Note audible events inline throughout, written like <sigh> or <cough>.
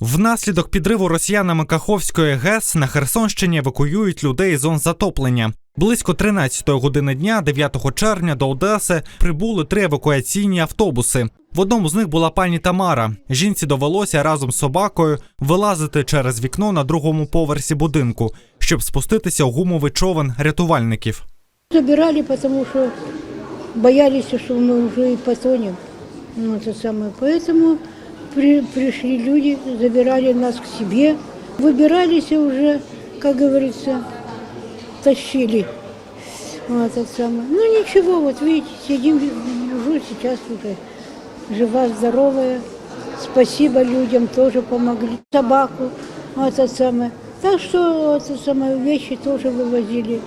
Внаслідок підриву росіянами Каховської ГЕС на Херсонщині евакуюють людей з зон затоплення. Близько 13 години дня, 9 червня, до Одеси прибули три евакуаційні автобуси. В одному з них була пані Тамара. Жінці довелося разом з собакою вилазити через вікно на другому поверсі будинку, щоб спуститися у гумовий човен рятувальників. Забирали, потому что боялись, что мы уже и потонем. Ну, это самое. Поэтому при- пришли люди, забирали нас к себе. Выбирались уже, как говорится, тащили. Вот это самое. Ну ничего, вот видите, сидим, уже сейчас уже жива, здоровая. Спасибо людям, тоже помогли. Собаку, вот это самое. Так что это самое, вещи тоже вывозили.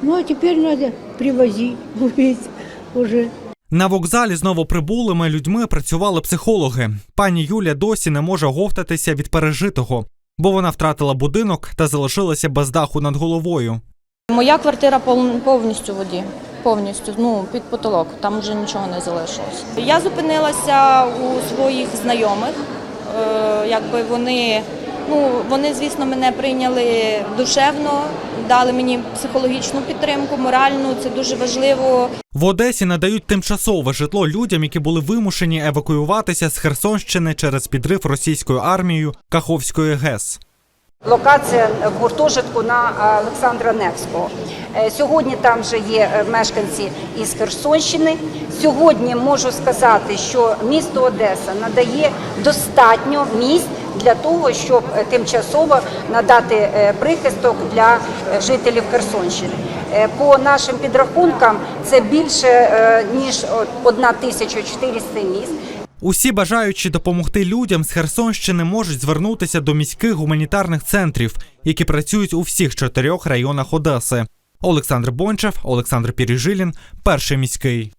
Ну а теперь надо привозить, <laughs> видите, уже. На вокзалі з новоприбулими людьми працювали психологи. Пані Юля досі не може говтатися від пережитого, бо вона втратила будинок та залишилася без даху над головою. Моя квартира пов- повністю в воді. Повністю, ну під потолок, там вже нічого не залишилось. Я зупинилася у своїх знайомих. Е, якби вони, ну вони, звісно, мене прийняли душевно, дали мені психологічну підтримку, моральну. Це дуже важливо. В Одесі надають тимчасове житло людям, які були вимушені евакуюватися з Херсонщини через підрив російською армією Каховської ГЕС. Локація гуртожитку на Олександра Невського. Е, Сьогодні там вже є е, мешканці із Херсонщини. Сьогодні можу сказати, що місто Одеса надає достатньо місць для того, щоб е, тимчасово надати е, прихисток для е, жителів Херсонщини. По нашим підрахункам це більше ніж 1400 місць. Усі бажаючі допомогти людям з Херсонщини можуть звернутися до міських гуманітарних центрів, які працюють у всіх чотирьох районах Одеси. Олександр Бончев, Олександр Піріжилін, перший міський.